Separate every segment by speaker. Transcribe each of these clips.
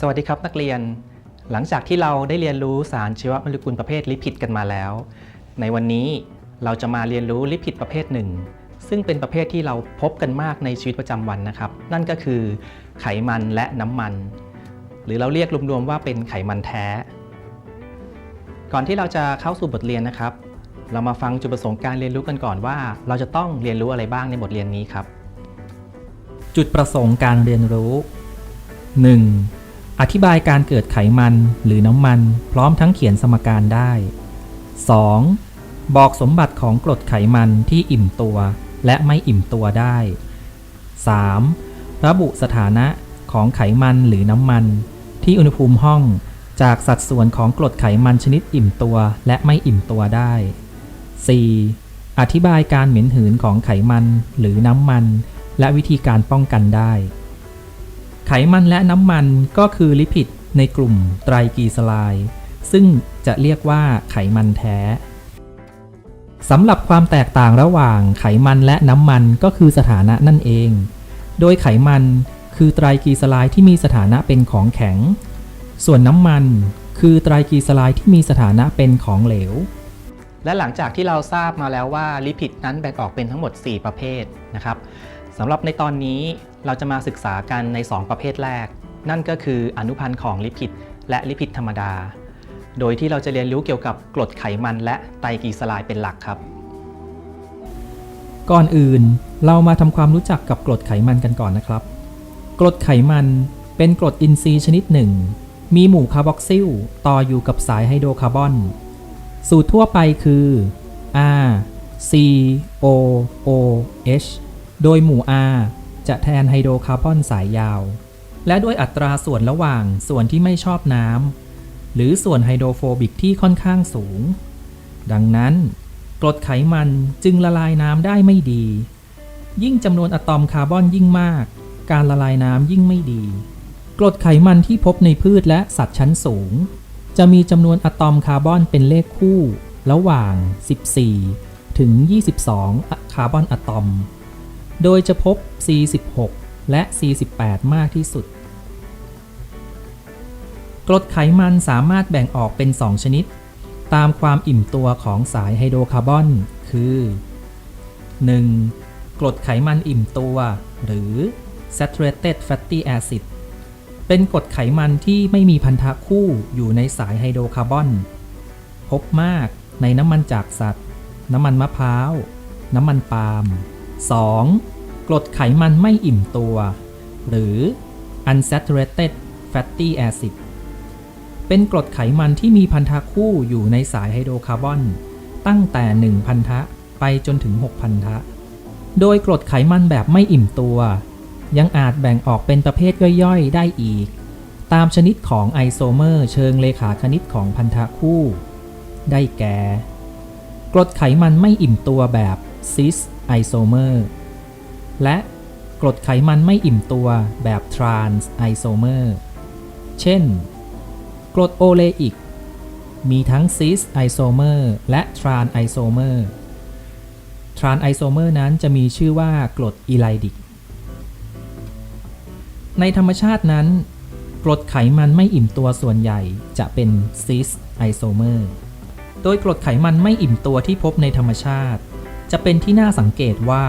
Speaker 1: สวัสดีครับนักเรียน หลังจากที่เราได้เรียนรู้สารชีวโมเลกุลประเภทลิพิดกันมาแล้ว ในวันนี้เราจะมาเรียนรู้ลิพิดประเภทหนึ่ง ซึ่งเป็นประเภทที่เราพบกันมากในชีวิตประจำวันนะครับ นั่นก็คือไขมันและน้ำมัน หรือเราเรียกรวมๆว่าเป็นไขมันแท้ ก่อนที่เราจะเข้าสู่บทเรียนนะครับ เรามาฟังจุดประสงค์การเรียนรู้กันก่อนว่า เราจะต้องเรียนรู้อะไรบ้างในบทเรียนนี้ครับ
Speaker 2: จุดประสงค์การเรียนรู้ 1. อธิบายการเกิดไขมันหรือน้ำมันพร้อมทั้งเขียนสมการได้ 2. บอกสมบัติของกรดไขมันที่อิ่มตัวและไม่อิ่มตัวได้ 3. ระบุสถานะของไขมันหรือน้ำมัน ที่อุณหภูมิห้องจากสัดส่วนของกรดไขมันชนิดอิ่มตัวและไม่อิ่มตัวได้ 4. อธิบายการเหม็นหืนของไขมันหรือน้ำมัน และวิธีการป้องกันได้ ไขมันและน้ำมันก็คือลิพิดในกลุ่มไตรกลีเซอไรด์ซึ่งจะเรียกว่าไขมันแท้สำหรับความแตกต่างระหว่างไขมันและน้ำมันก็คือสถานะนั่นเอง โดยไขมันคือไตรกลีเซอไรด์ที่มีสถานะเป็นของแข็ง ส่วนน้ำมันคือไตรกลีเซอไรด์ที่มีสถานะเป็นของเหลว
Speaker 1: และหลังจากที่เราทราบมาแล้วว่าลิพิดนั้นแบ่งออกเป็นทั้งหมด 4 ประเภทนะครับ สำหรับในตอนนี้เราจะมาศึกษากันใน 2 ประเภทแรก นั่นก็คืออนุพันธ์ของลิพิดและลิพิดธรรมดา โดยที่เราจะเรียนรู้เกี่ยวกับกรดไขมันและไตรกลีเซอไรด์เป็นหลักครับ
Speaker 2: ก่อนอื่นเรามาทำความรู้จักกับกรดไขมันกันก่อนนะครับ กรดไขมันเป็นกรดอินทรีย์ชนิดหนึ่ง มีหมู่คาร์บอกซิลต่ออยู่กับสายไฮโดรคาร์บอน สูตรทั่วไปคือ R C O O H โดยหมู่ R จะแทนไฮโดรคาร์บอนสายยาว และด้วยอัตราส่วนระหว่างส่วนที่ไม่ชอบน้ำหรือส่วนไฮโดรโฟบิกที่ค่อนข้างสูง ดังนั้น กรดไขมันจึงละลายน้ำได้ไม่ดี ยิ่งจำนวนอะตอมคาร์บอนยิ่งมาก การละลายน้ำยิ่งไม่ดี กรดไขมันที่พบในพืชและสัตว์ชั้นสูง จะมีจำนวนอะตอมคาร์บอนเป็นเลขคู่ ระหว่าง 14 ถึง 22 คาร์บอนอะตอม โดยจะพบ C16 และ C18 มากที่สุด กรดไขมันสามารถแบ่งออกเป็น 2 ชนิด ตามความอิ่มตัวของสายไฮโดรคาร์บอน คือ 1. กรดไขมันอิ่มตัว หรือ saturated fatty acid เป็นกรดไขมันที่ไม่มีพันธะคู่อยู่ในสายไฮโดรคาร์บอน พบมากในน้ำมันจากสัตว์ น้ำมันมะพร้าว น้ำมันปาล์ม 2. กรดไขมันไม่อิ่มตัว หรือ unsaturated fatty acid เป็นกรดไขมันที่มีพันธะคู่อยู่ในสายไฮโดรคาร์บอน ตั้งแต่ 1 พันธะไปจนถึง 6 พันธะ โดยกรดไขมันแบบไม่อิ่มตัว ยังอาจแบ่งออกเป็นประเภทย่อยๆ ได้อีก ตามชนิดของไอโซเมอร์เชิงเลขาคณิตของพันธะคู่ ได้แก่ กรดไขมันไม่อิ่มตัวแบบซิส ไอโซเมอร์และกรดไขมันไม่อิ่มตัวแบบทรานส์ไอโซเมอร์เช่น กรดโอเลอิก มีทั้งซิสไอโซเมอร์และทรานไอโซเมอร์ทรานไอโซเมอร์นั้นจะมีชื่อว่ากรดอีไลดิก ในธรรมชาตินั้น กรดไขมันไม่อิ่มตัวส่วนใหญ่จะเป็นซิสไอโซเมอร์โดยกรดไขมันไม่อิ่มตัวที่พบในธรรมชาติ จะเป็นที่น่าสังเกตว่า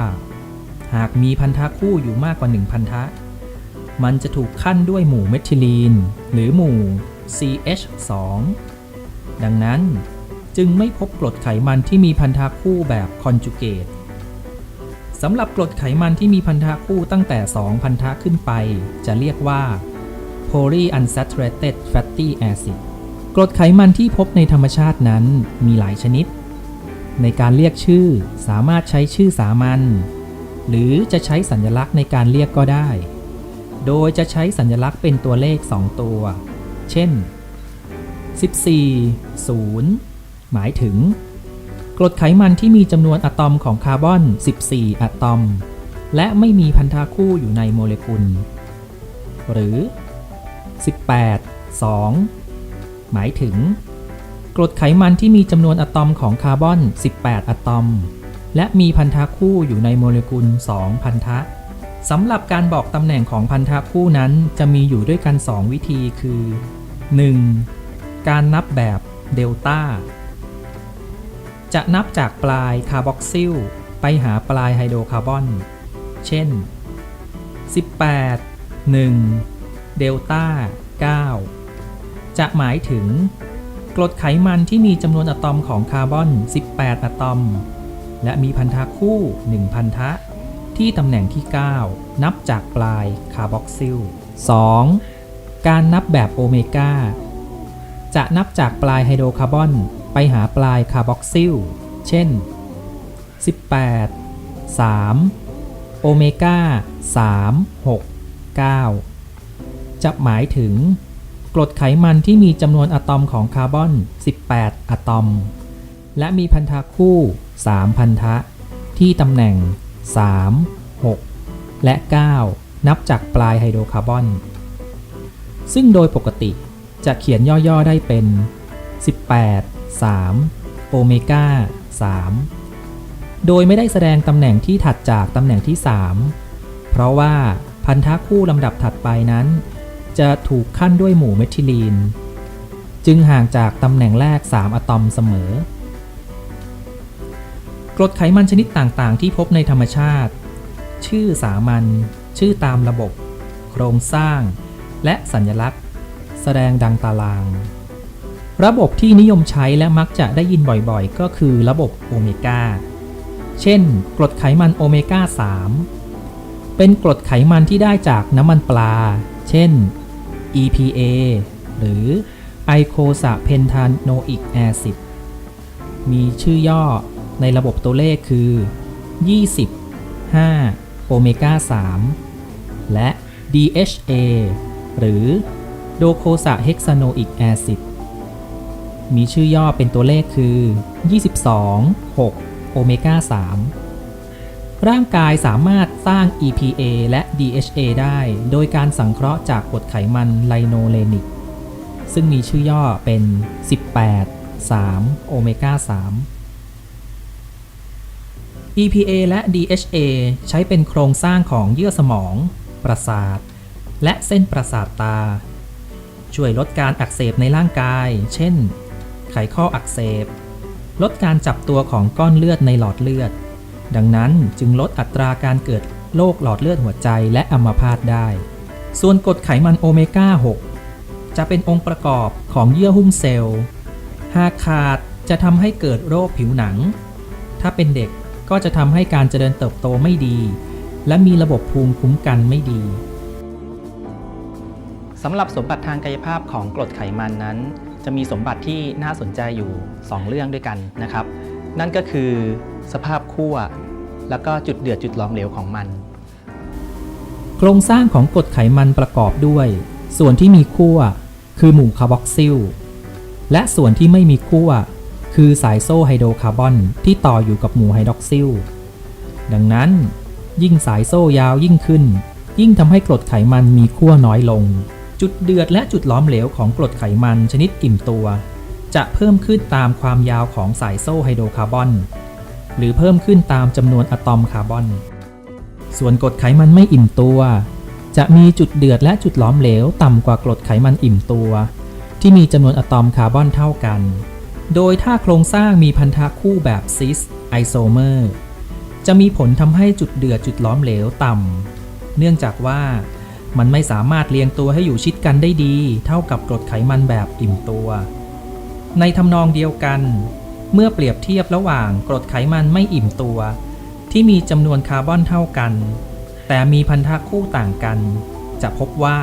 Speaker 2: หากมีพันธะคู่อยู่มากกว่า 1 พันธะ มันจะถูกขั้นด้วยหมู่เมทิลีน หรือหมู่ CH2 ดังนั้นจึงไม่พบกรดไขมันที่มีพันธะคู่แบบคอนจูเกตสำหรับกรดไขมันที่มีพันธะคู่ตั้งแต่ 2 พันธะขึ้นไป จะเรียกว่า polyunsaturated fatty acid กรดไขมันที่พบในธรรมชาตินั้นมีหลายชนิด ในการเรียกชื่อสามารถใช้ชื่อสามัญหรือจะใช้สัญลักษณ์ในการเรียกก็ได้ โดยจะใช้สัญลักษณ์เป็นตัวเลข 2 ตัว เช่น 14 0 หมายถึง กรดไขมันที่มีจำนวนอะตอมของคาร์บอน 14 อะตอม และไม่มีพันธะคู่อยู่ในโมเลกุล หรือ 18 2 หมายถึง กรดไขมันที่มีจำนวนอะตอมของคาร์บอน 18 อะตอม และมีพันธะคู่อยู่ในโมเลกุล 2 พันธะสำหรับการบอกตำแหน่งของพันธะคู่นั้นจะมีอยู่ด้วยกัน 2 วิธีคือ 1. การนับแบบเดลต้าจะนับจากปลายคาร์บอกซิลไปหาปลายไฮโดรคาร์บอน เช่น 18 1 เดลต้า 9 จะหมายถึง กรดไขมันที่มีจำนวนอะตอมของคาร์บอน 18 อะตอม และมีพันธะคู่ 1 พันธะ ที่ตำแหน่งที่ 9 นับจากปลายคาร์บอกซิล 2. การนับแบบโอเมก้าจะนับจากปลายไฮโดรคาร์บอน ไปหาปลายคาร์บอกซิล เช่น 18 3 โอเมก้า3 6 9 จะหมายถึง รดไขมันที่มีจำนวนอะตอมของคาร์บอน 18 อะตอม และมีพันธะคู่ 3 พันธะ ที่ตำแหน่ง 3 6 และ 9 นับจากปลายไฮโดรคาร์บอน ซึ่งโดยปกติจะเขียนย่อๆได้เป็น 18 3 โอเมก้า 3 โดยไม่ได้แสดงตำแหน่งที่ถัดจากตำแหน่งที่ 3 เพราะว่าพันธะคู่ลำดับถัดไปนั้น จะถูกขั้นด้วยหมู่เมทิลีน จึงห่างจากตำแหน่งแรก 3 อะตอมเสมอ กรดไขมันชนิดต่างๆ ที่พบในธรรมชาติ ชื่อสามัญชื่อตามระบบ โครงสร้าง และสัญลักษณ์ แสดงดังตาราง ระบบที่นิยมใช้และมักจะได้ยินบ่อยๆ ก็คือระบบโอเมก้า เช่น กรดไขมันโอเมก้า 3เป็นกรดไขมันที่ได้จากน้ำมันปลา เช่น EPA หรือ eicosapentaenoic acid มีชื่อย่อในระบบตัวเลขคือ 20 5 โอเมก้า 3 และ DHA หรือ docosahexaenoic acid มีชื่อย่อเป็นตัวเลขคือ 22 6 โอเมก้า 3 ร่างกายสามารถสร้าง EPA และ DHA ได้ โดยการสังเคราะห์จากกรดไขมันไลโนเลนิก ซึ่งมีชื่อย่อเป็น 18 3 โอเมก้า 3 EPA และ DHA ใช้เป็นโครงสร้างของเยื่อสมอง ประสาท และเส้นประสาทตา ช่วยลดการอักเสบในร่างกาย เช่น ไขข้ออักเสบ ลดการจับตัวของก้อนเลือดในหลอดเลือด ดังนั้นจึงลดอัตราการเกิดโรคหลอดเลือดหัวใจและอัมพาตได้ ส่วนกรดไขมันโอเมก้า 6 จะเป็นองค์ประกอบของเยื่อหุ้มเซลล์ หากขาดจะทำให้เกิดโรคผิวหนัง ถ้าเป็นเด็กก็จะทำให้การเจริญเติบโตไม่ดี และมีระบบภูมิคุ้มกันไม่ดี
Speaker 1: สำหรับสมบัติทางกายภาพของกรดไขมันนั้น จะมีสมบัติที่น่าสนใจอยู่ 2 เรื่องด้วยกันนะครับ นั่นก็คือ สภาพขั้วแล้วก็จุดเดือดจุดหล้อมเหลวของมัน
Speaker 2: โครงสร้างของกรดไขมันประกอบด้วย ส่วนที่มีขั้วคือหมู่คาร์บอกซิล และส่วนที่ไม่มีขั้วคือสายโซ่ไฮโดรคาร์บอนที่ต่ออยู่กับหมู่ไฮดรอกซิล ดังนั้น ยิ่งสายโซ่ยาวยิ่งขึ้น ยิ่งทำให้กรดไขมันมีขั้วน้อยลง จุดเดือดและจุดล้อมเหลวของกรดไขมันชนิดอิ่มตัว จะเพิ่มขึ้นตามความยาวของสายโซ่ไฮโดรคาร์บอน หรือเพิ่มขึ้นตามจำนวนอะตอมคาร์บอน ส่วนกรดไขมันไม่อิ่มตัว จะมีจุดเดือดและจุดล้อมเหลวต่ำกว่ากรดไขมันอิ่มตัว ที่มีจำนวนอะตอมคาร์บอนเท่ากัน โดยถ้าโครงสร้างมีพันธะคู่แบบซิสไอโซเมอร์จะมีผลทำให้จุดเดือดจุดล้อมเหลวต่ำเนื่องจากว่ามันไม่สามารถเรียงตัวให้อยู่ชิดกันได้ดี เท่ากับกรดไขมันแบบอิ่มตัว ในทำนองเดียวกัน เมื่อเปรียบเทียบระหว่างกรดไขมันไม่อิ่มตัว ที่มีจำนวนคาร์บอนเท่ากัน แต่มีพันธะคู่ต่างกัน จะพบว่า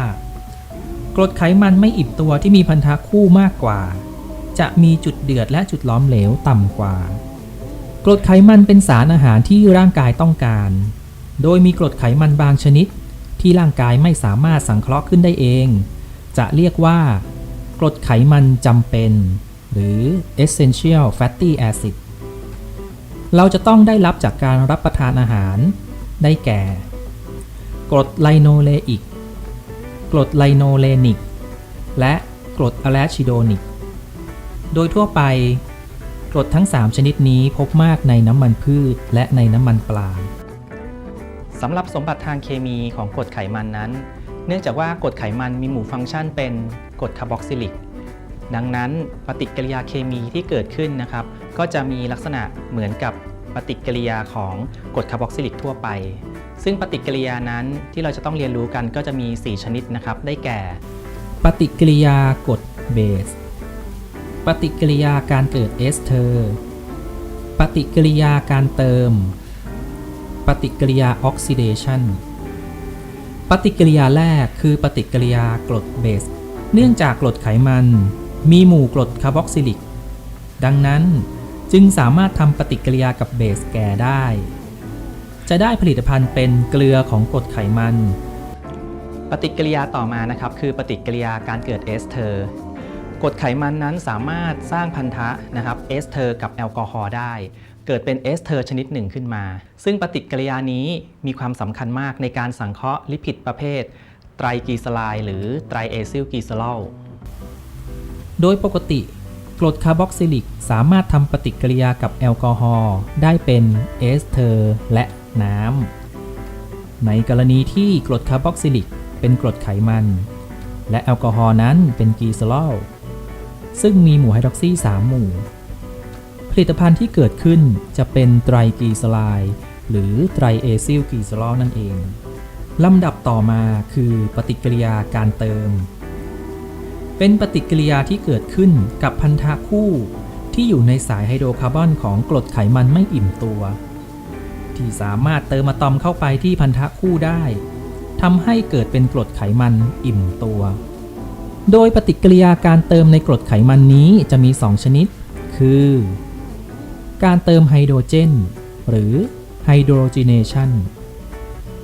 Speaker 2: กรดไขมันไม่อิ่มตัวที่มีพันธะคู่มากกว่า จะมีจุดเดือดและจุดล้อมเหลวต่ำกว่า กรดไขมันเป็นสารอาหารที่ร่างกายต้องการ โดยมีกรดไขมันบางชนิด ที่ร่างกายไม่สามารถสังเคราะห์ขึ้นได้เอง จะเรียกว่ากรดไขมันจำเป็น หรือ essential fatty acid เราจะต้องได้รับจากการรับประทานอาหาร ได้แก่ กรดไลโนเลอิก กรดไลโนเลนิก และกรดอะแลชิโดนิก โดยทั่วไป กรดทั้ง 3 ชนิดนี้พบมากในน้ำมันพืชและในน้ำมันปลา
Speaker 1: สสำหรับสมบัติทางเคมีของกรดไขมันนั้น เนื่องจากว่ากรดไขมันมีหมู่ฟังก์ชันเป็นกรดคาร์บอกซิลิก ดังนั้นปฏิกิริยาเคมีที่เกิดขึ้นนะครับ ก็จะมีลักษณะเหมือนกับปฏิกิริยาของกรดคาร์บอกซิลิกทั่วไป ซึ่งปฏิกิริยานั้นที่เราจะต้องเรียนรู้กันก็จะมี 4 ชนิดนะครับ ได้แก่
Speaker 2: ปฏิกิริยากรดเบส ปฏิกิริยาการเกิดเอสเทอร์ ปฏิกิริยาการเติม ปฏิกิริยาออกซิเดชันปฏิกิริยาแรกคือปฏิกิริยากรดเบส เนื่องจากกรดไขมัน มีหมู่กรดคาร์บอกซิลิก ดังนั้นจึงสามารถทำปฏิกิริยากับเบสแก่ได้ จะได้ผลิตภัณฑ์เป็นเกลือของกรดไขมัน
Speaker 1: ปฏิกิริยาต่อมานะครับ คือปฏิกิริยาการเกิดเอสเทอร์กรดไขมันนั้นสามารถสร้างพันธะนะครับเอสเทอร์กับแอลกอฮอล์ได้ เกิดเป็นเอสเทอร์ชนิดหนึ่งขึ้นมา ซึ่งปฏิกิริยานี้มีความสำคัญมากในการสังเคราะห์ลิพิดประเภท ไตรกลีเซอไรด์หรือไตรเอซิลกลีเซอล
Speaker 2: โดยปกติกรดคาร์บอกซิลิกสามารถทำปฏิกิริยากับแอลกอฮอล์ได้เป็นเอสเทอร์และน้ำ ในกรณีที่กรดคาร์บอกซิลิกเป็นกรดไขมัน และแอลกอฮอล์นั้นเป็นกลีเซอรอลซึ่งมีหมู่ไฮดรอกซี3หมู่ ผลิตภัณฑ์ที่เกิดขึ้นจะเป็นไตรกีซอไรด์หรือไตรเอซิลกลีเซอรอลนั่นเอง ลำดับต่อมาคือปฏิกิริยาการเติม เป็นปฏิกิริยาที่เกิดขึ้นกับพันธะคู่ ที่อยู่ในสายไฮโดรคาร์บอนของกรดไขมันไม่อิ่มตัว ที่สามารถเติมอะตอมเข้าไปที่พันธะคู่ได้ทำให้เกิดเป็นกรดไขมันอิ่มตัว โดยปฏิกิริยาการเติมในกรดไขมันนี้จะมี 2 ชนิด คือ การเติมไฮโดรเจน หรือไฮโดรจีเนชัน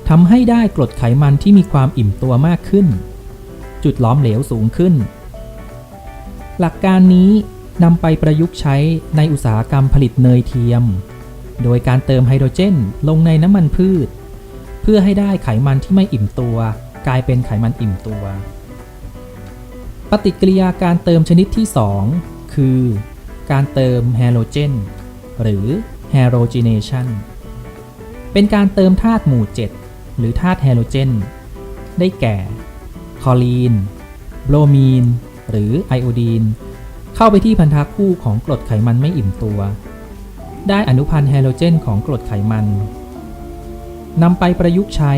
Speaker 2: ทำให้ได้กรดไขมันที่มีความอิ่มตัวมากขึ้น จุดล้อมเหลวสูงขึ้น หลักการนี้นำไปประยุกต์ใช้ในอุตสาหกรรมผลิตเนยเทียม โดยการเติมไฮโดรเจนลงในน้ำมันพืช เพื่อให้ได้ไขมันที่ไม่อิ่มตัว กลายเป็นไขมันอิ่มตัว ปฏิกิริยาการเติมชนิดที่ 2 คือ การเติมแฮโลเจนหรือ halogenation เป็นการเติมธาตุหมู่ 7 หรือธาตุแฮโลเจน ได้แก่ คลอรีน โบรมีน หรือไอโอดีน เข้าไปที่พันธะคู่ของกรดไขมันไม่อิ่มตัว ได้อนุพันธ์ไฮโดรเจนของกรดไขมันนำไปประยุกต์ใช้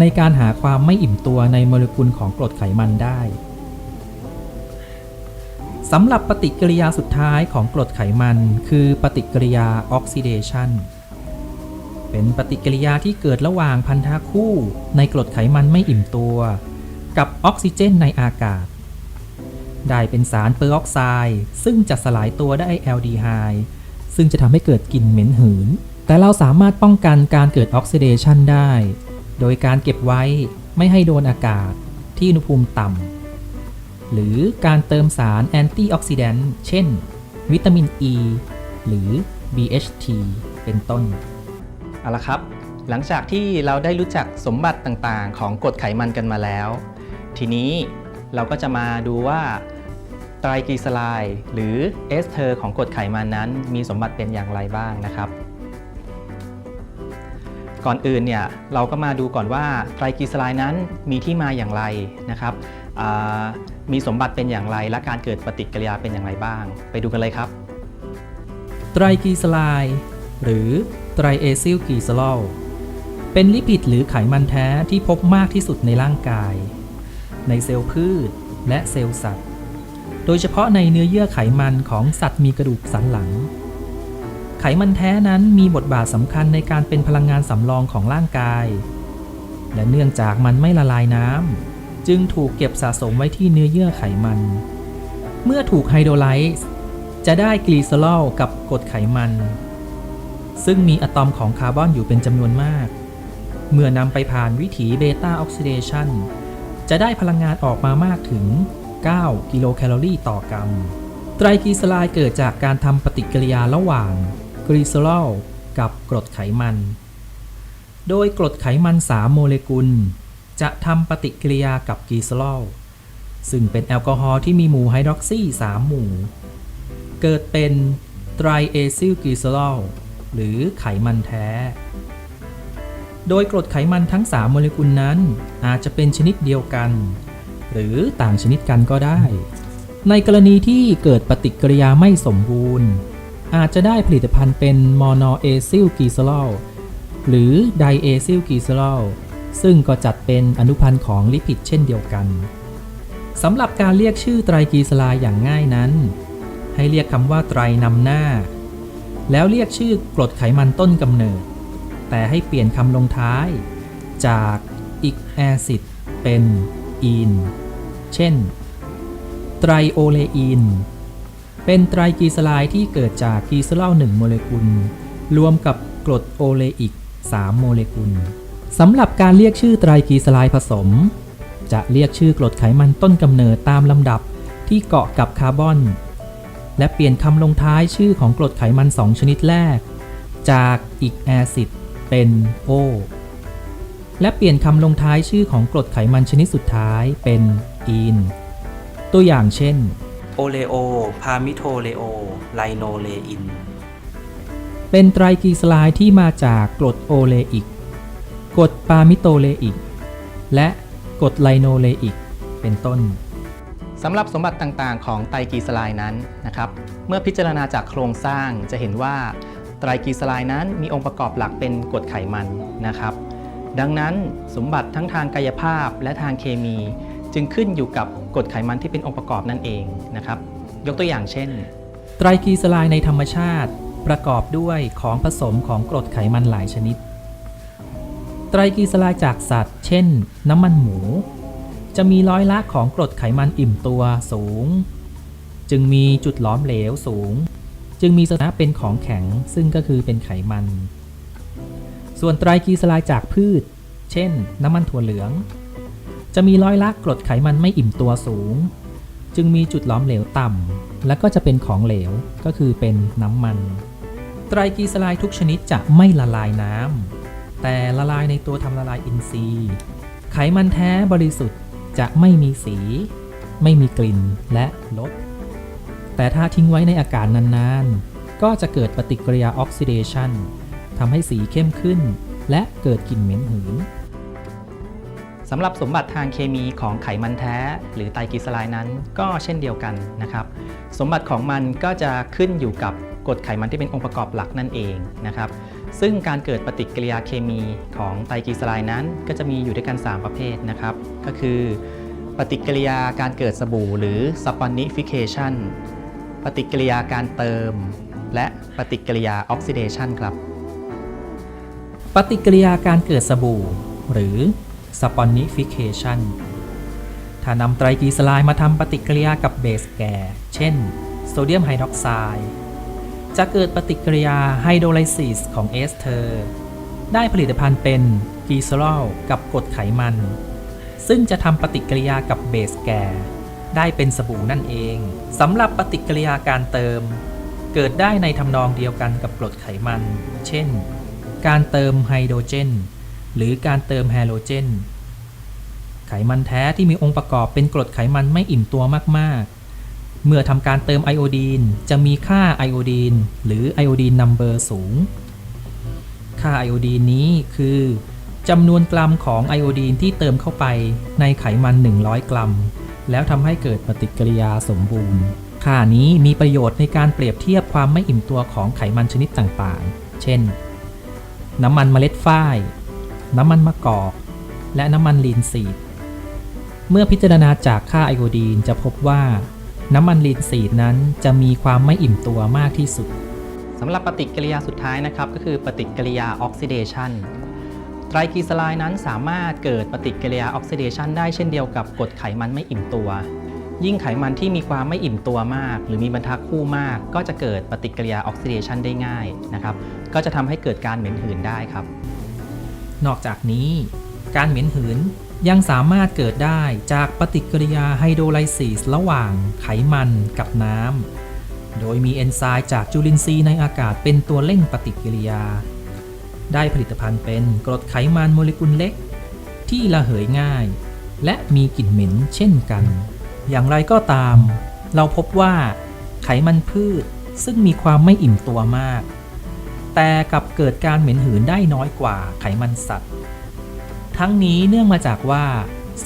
Speaker 2: ในการหาความไม่อิ่มตัวในโมเลกุลของกรดไขมันได้สำหรับปฏิกิริยาสุดท้ายของกรดไขมัน คือปฏิกิริยาออกซิเดชันเป็นปฏิกิริยาที่เกิดระหว่างพันธะคู่ในกรดไขมันไม่อิ่มตัว กับออกซิเจนในอากาศ ได้เป็นสารเปอร์ออกไซด์ซึ่งจะสลายตัวได้แอลดีไฮซึ่งจะทำให้เกิดกลิ่นเหม็นหืน แต่เราสามารถป้องกันการเกิดออกซิเดชันได้ โดยการเก็บไว้ไม่ให้โดนอากาศที่อุณหภูมิต่ำหรือการเติมสารแอนตี้ออกซิแดนต์เช่น วิตามินอ e, ีหรือ BHT เป็นต้น
Speaker 1: เอาละครับ หลังจากที่เราได้รู้จักสมบัติต่างๆ ของกรดไขมันกันมาแล้ว ทีนี้ เราก็จะมาดูว่าไตรกลีเซอไรด์หรือเอสเทอร์ของกรดไขมันนั้น มีสมบัติเป็นอย่างไรบ้างนะครับ ก่อนอื่นเนี่ยเราก็มาดูก่อนว่าไตรกลีเซอไรด์นั้นมีที่มาอย่างไรนะครับมีสมบัติเป็นอย่างไร และการเกิดปฏิกิริยาเป็นอย่างไรบ้าง ไปดูกันเลยครับ
Speaker 2: ไตรกลีเซอไรด์หรือไตรเอซิลกลีเซอรอลเป็นลิปิดหรือไขมันแท้ที่พบมากที่สุดในร่างกาย ในเซลล์พืช และเซลล์สัตว์ โดยเฉพาะในเนื้อเยื่อไขมันของสัตว์มีกระดูกสันหลัง ไขมันแท้นั้นมีบทบาทสำคัญในการเป็นพลังงานสำรองของร่างกาย และเนื่องจากมันไม่ละลายน้ำจึงถูกเก็บสะสมไว้ที่เนื้อเยื่อไขมัน เมื่อถูกไฮโดรไลซ์จะได้กลีเซอรอลกับกรดไขมัน ซึ่งมีอะตอมของคาร์บอนอยู่เป็นจำนวนมาก เมื่อนำไปผ่านวิถีเบต้าออกซิเดชัน จะได้พลังงานออกมามากถึง 9 กิโลแคลอรี่ต่อกรัม ไตรกลีเซอไรด์เกิดจากการทำปฏิกิริยาระหว่างกลีเซอรอลกับกรดไขมัน โดยกรดไขมัน 3 โมเลกุล จะทำปฏิกิริยากับกลีเซอรอลซึ่งเป็นแอลกอฮอล์ที่มีหมู่ไฮดรอกซี่ 3 หมู่ เกิดเป็นไตรเอซิลกลีเซอรอลหรือไขมันแท้ โดยกรดไขมันทั้ง 3 โมเลกุลนั้น อาจจะเป็นชนิดเดียวกัน หรือต่างชนิดกันก็ได้ ในกรณีที่เกิดปฏิกิริยาไม่สมบูรณ์ อาจจะได้ผลิตภัณฑ์เป็นมโนอเอซิลกีซ l ลหรือไดเอซิลกีซ l ลซึ่งก็จัดเป็นอนุพันธ์ของลิปิดเช่นเดียวกันสำหรับการเรียกชื่อไตรกีซอไรด์อย่างง่ายนั้น ให้เรียกคำว่าไตรนำหน้า แล้วเรียกชื่อกรดไขมันต้นกำเนิด แต่ให้เปลี่ยนคำลงท้าย จากอิกแอซิดเป็นอีน เช่น ไตรโอเลอีน เป็นไตรกลีเซอไรด์ที่เกิดจากกีเซอรอล1โมเลกุล รวมกับกรดโอเลอิก 3 โมเลกุลสำหรับการเรียกชื่อไตรกลีเซอไรด์ผสม จะเรียกชื่อกรดไขมันต้นกำเนิดตามลำดับที่เกาะกับคาร์บอน และเปลี่ยนคำลงท้ายชื่อของกรดไขมัน 2 ชนิดแรก จากอิกแอซิด เป็นโอ และเปลี่ยนคำลงท้ายชื่อของกรดไขมันชนิดสุดท้ายเป็นอีน ตัวอย่างเช่น
Speaker 1: โอเลโอ พามิโทเลโอ ไลโนเลอิน
Speaker 2: เป็นไตรกลีเซอไรด์ที่มาจากกรดโอเลอิก กรดปามิโตเลอิก และกรดไลโนเลอิก เป็นต้น
Speaker 1: สำหรับสมบัติต่างๆ ของไตรกลีเซอไรด์นั้นนะครับ เมื่อพิจารณาจากโครงสร้างจะเห็นว่า ไตรกลีเซอไรด์นั้นมีองค์ประกอบหลักเป็นกรดไขมันนะครับ ดังนั้นสมบัติทั้งทางกายภาพและทางเคมี จึงขึ้นอยู่กับกรดไขมันที่เป็นองค์ประกอบนั่นเองนะครับ ยกตัวอย่างเช่น
Speaker 2: ไตรกลีเซอไรด์ในธรรมชาติประกอบด้วยของผสมของกรดไขมันหลายชนิด ไตรกลีเซอไรด์จากสัตว์ เช่น น้ำมันหมู จะมีร้อยละของกรดไขมันอิ่มตัวสูง จึงมีจุดหลอมเหลวสูง จึงมีสถานะเป็นของแข็งซึ่งก็คือเป็นไขมัน ส่วนไตรกลีเซอไรด์จากพืช เช่น น้ำมันถั่วเหลือง จะมีร้อยละกรดไขมันไม่อิ่มตัวสูง จึงมีจุดหลอมเหลวต่ำและก็จะเป็นของเหลวก็คือเป็นน้ำมัน ไตรกลีเซอไรด์ทุกชนิดจะไม่ละลายน้ำแต่ละลายในตัวทำละลายอินทรีย์ ไขมันแท้บริสุทธิ์จะไม่มีสี ไม่มีกลิ่นและรส แต่ถ้าทิ้งไว้ในอากาศนานๆ ก็จะเกิดปฏิกิริยาออกซิเดชันทำให้สีเข้มขึ้น และเกิดกลิ่นเหม็นหืน
Speaker 1: สำหรับสมบัติทางเคมีของไขมันแท้ หรือไตรกลีเซอไรด์นั้นก็เช่นเดียวกันนะครับ สมบัติของมันก็จะขึ้นอยู่กับกรดไขมันที่เป็นองค์ประกอบหลักนั่นเองนะครับ ซึ่งการเกิดปฏิกิริยาเคมีของไตรกลีเซอไรด์นั้น ก็จะมีอยู่ด้วยกัน 3 ประเภทนะครับ ก็คือ ปฏิกิริยาการเกิดสบู่หรือ saponification ปฏิกิริยาการเติม และปฏิกิริยาออกซิเดชันครับ
Speaker 2: ปฏิกิริยาการเกิดสบู่ หรือ saponification ถ้านำไตรกลีเซอไรด์มาทำปฏิกิริยากับเบสแก่ เช่น โซเดียมไฮดรอกไซด์จะเกิดปฏิกิริยาไฮโดรไลซิสของเอสเทอร์ได้ผลิตภัณฑ์เป็นกีเซอลกับกรดไขมัน ซึ่งจะทำปฏิกิริยากับเบสแก่ ได้เป็นสบู่นั่นเองสำหรับปฏิกิริยาการเติม เกิดได้ในทำนองเดียวกันกับกรดไขมัน เช่น การเติมไฮโดรเจน หรือการเติมแฮโลเจน ไขมันแท้ที่มีองค์ประกอบเป็นกรดไขมันไม่อิ่มตัวมากๆ เมื่อทำการเติมไอโอดีนจะมีค่าไอโอดีนหรือไอโอดีนนัมเบอร์สูง ค่าไอโอดีนนี้คือ จำนวนกรัมของไอโอดีนที่เติมเข้าไปในไขมัน 100 กรัม แล้วทำให้เกิดปฏิกิริยาสมบูรณ์ ค่านี้มีประโยชน์ในการเปรียบเทียบความไม่อิ่มตัวของไขมันชนิดต่างๆ เช่น น้ำมันเมล็ดฝ้าย น้ำมันมะกอก และน้ำมันลีนซีด เมื่อพิจารณาจากค่าไอโอดีนจะพบว่า น้ำมันลีนซีดนั้นจะมีความไม่อิ่มตัวมากที่สุด
Speaker 1: สำหรับปฏิกิริยาสุดท้ายนะครับก็คือปฏิกิริยาออกซิเดชัน ไตรกลีเซอไรด์นั้นสามารถเกิดปฏิกิริยาออกซิเดชันได้เช่นเดียวกับกรดไขมันไม่อิ่มตัว ยิ่งไขมันที่มีความไม่อิ่มตัวมาก หรือมีบรรทัดคู่มาก ก็จะเกิดปฏิกิริยาออกซิเดชันได้ง่ายนะครับ ก็จะทำให้เกิดการเหม็นหืนได้ครับ
Speaker 2: นอกจากนี้ การเหม็นหืนยังสามารถเกิดได้จากปฏิกิริยาไฮโดรไลซิสระหว่างไขมันกับน้ำโดยมีเอนไซม์จากจุลินทรีย์ในอากาศเป็นตัวเร่งปฏิกิริยา ได้ผลิตภัณฑ์เป็นกรดไขมันโมเลกุลเล็ก ที่ระเหยง่าย และมีกลิ่นเหม็นเช่นกัน อย่างไรก็ตาม เราพบว่าไขมันพืชซึ่งมีความไม่อิ่มตัวมาก แต่กลับเกิดการเหม็นหืนได้น้อยกว่าไขมันสัตว์ ทั้งนี้เนื่องมาจากว่า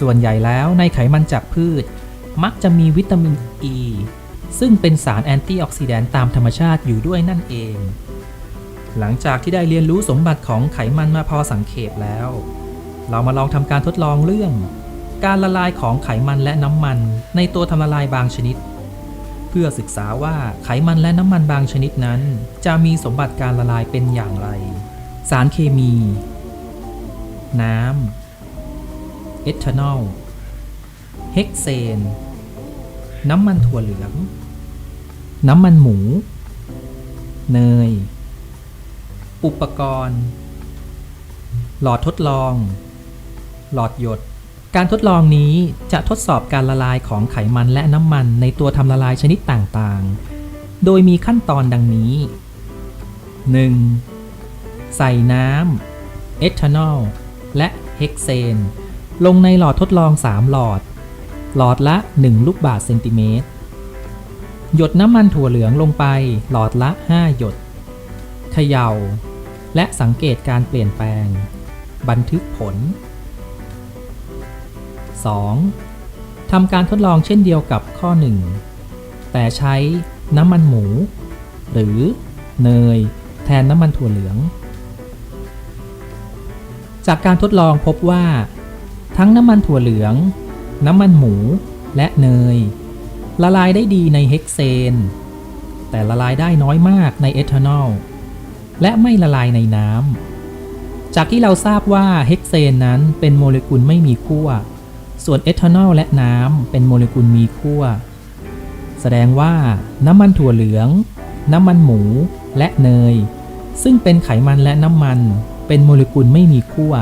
Speaker 2: ส่วนใหญ่แล้วในไขมันจากพืช มักจะมีวิตามินอ e, ีซึ่งเป็นสารแอนตี้ออกซิแดนต์ตามธรรมชาติอยู่ด้วยนั่นเอง หลังจากที่ได้เรียนรู้สมบัติของไขมันมาพอสังเขปแล้ว เรามาลองทำการทดลองเรื่อง การละลายของไขมันและน้ำมัน ในตัวทำละลายบางชนิด เพื่อศึกษาว่าไขมันและน้ำมันบางชนิดนั้น จะมีสมบัติการละลายเป็นอย่างไร สารเคมี น้ำเอทานอลเฮกเซน น้ำมันถั่วเหลือง น้ำมันหมู เนย อุปกรณ์ หลอดทดลอง หลอดหยด การทดลองนี้จะทดสอบการละลายของไขมันและน้ำมันในตัวทำละลายชนิดต่างๆ โดยมีขั้นตอนดังนี้ 1. ใส่น้ำเอทานอลและเฮกเซน ลงในหลอดทดลอง 3 หลอด หลอดละ 1 ลูกบาศก์เซนติเมตร หยดน้ำมันถั่วเหลืองลงไป หลอดละ 5 หยดเขย่า และสังเกตการเปลี่ยนแปลง บันทึกผล 2. ทำการทดลองเช่นเดียวกับข้อ 1 แต่ใช้น้ำมันหมู หรือเนย แทนน้ำมันถั่วเหลือง จากการทดลองพบว่า ทั้งน้ำมันถั่วเหลือง น้ำมันหมู และเนย ละลายได้ดีในเฮกเซน แต่ละลายได้น้อยมากในเอทานอล และไม่ละลายในน้ำ จากที่เราทราบว่าเฮกเซนนั้นเป็นโมเลกุลไม่มีขั้ว ส่วนเอทานอลและน้ำเป็นโมเลกุลมีขั้ว แสดงว่าน้ำมันถั่วเหลือง น้ำมันหมูและเนย ซึ่งเป็นไขมันและน้ำมัน เป็นโมเลกุลไม่มีขั้ว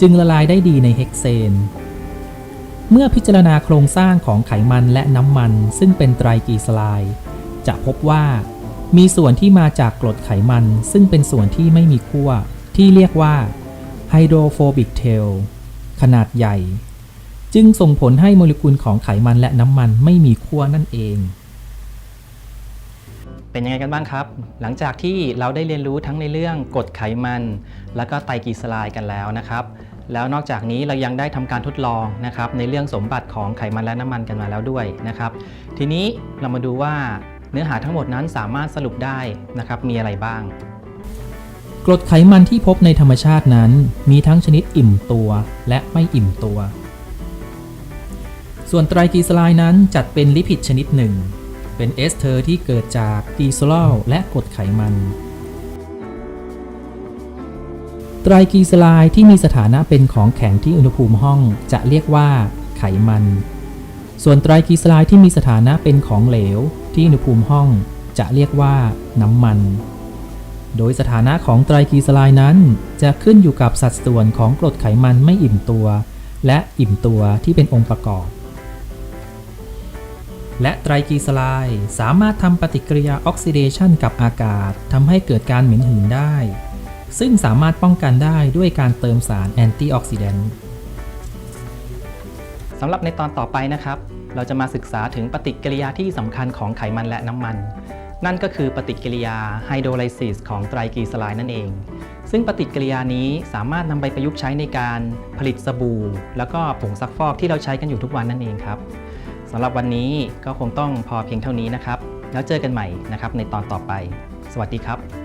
Speaker 2: จึงละลายได้ดีในเฮกเซน เมื่อพิจารณาโครงสร้างของไขมันและน้ำมัน ซึ่งเป็นไตรกลีเซอไรด์จะพบว่า มีส่วนที่มาจากกรดไขมัน ซึ่งเป็นส่วนที่ไม่มีขั้วที่เรียกว่าไฮโดรโฟบิกเทลขนาดใหญ่ จึงส่งผลให้โมเลกุลของไขมันและน้ำมันไม่มีขั้วนั่นเอง
Speaker 1: เป็นยังไงกันบ้างครับ หลังจากที่เราได้เรียนรู้ทั้งในเรื่องกรดไขมัน แล้วก็ไตรกลีเซอไรด์กันแล้วนะครับแล้วนอกจากนี้เรายังได้ทำการทดลองนะครับในเรื่องสมบัติของไขมันและน้ำมันกันมาแล้วด้วยนะครับ ทีนี้เรามาดูว่า เนื้อหาทั้งหมดนั้นสามารถสรุปได้นะครับมีอะไรบ้าง
Speaker 2: กรดไขมันที่พบในธรรมชาตินั้น มีทั้งชนิดอิ่มตัวและไม่อิ่มตัว ส่วนไตรกลีเซอไรด์นั้นจัดเป็นลิพิดชนิดหนึ่ง เป็นเอสเทอร์ที่เกิดจากกลีเซอรอลและกรดไขมันไตรกลีเซอไรด์ที่มีสถานะเป็นของแข็งที่อุณหภูมิห้องจะเรียกว่าไขมัน ส่วนไตรกลีเซอไรด์ที่มีสถานะเป็นของเหลว ที่อุณหภูมิห้องจะเรียกว่าน้ำมัน โดยสถานะของไตรกลีเซอไรด์นั้น จะขึ้นอยู่กับสัดส่วนของกรดไขมันไม่อิ่มตัว และอิ่มตัวที่เป็นองค์ประกอบ และไตรกลีเซอไรด์สามารถทำปฏิกิริยาออกซิเดชันกับอากาศทำให้เกิดการเหม็นหืนได้ ซึ่งสามารถป้องกันได้ด้วยการเติมสารแอนตี้ออกซิแดนต์
Speaker 1: สำหรับในตอนต่อไปนะครับ เราจะมาศึกษาถึงปฏิกิริยาที่สำคัญของไขมันและน้ำมัน นั่นก็คือปฏิกิริยาไฮโดรไลซิสของไตรกลีเซอไรด์นั่นเอง ซึ่งปฏิกิริยานี้สามารถนำไปประยุกต์ใช้ในการผลิตสบู่ แล้วก็ผงซักฟอกที่เราใช้กันอยู่ทุกวันนั่นเองครับสำหรับวันนี้ก็คงต้องพอเพียงเท่านี้นะครับ แล้วเจอกันใหม่นะครับในตอนต่อไป สวัสดีครับ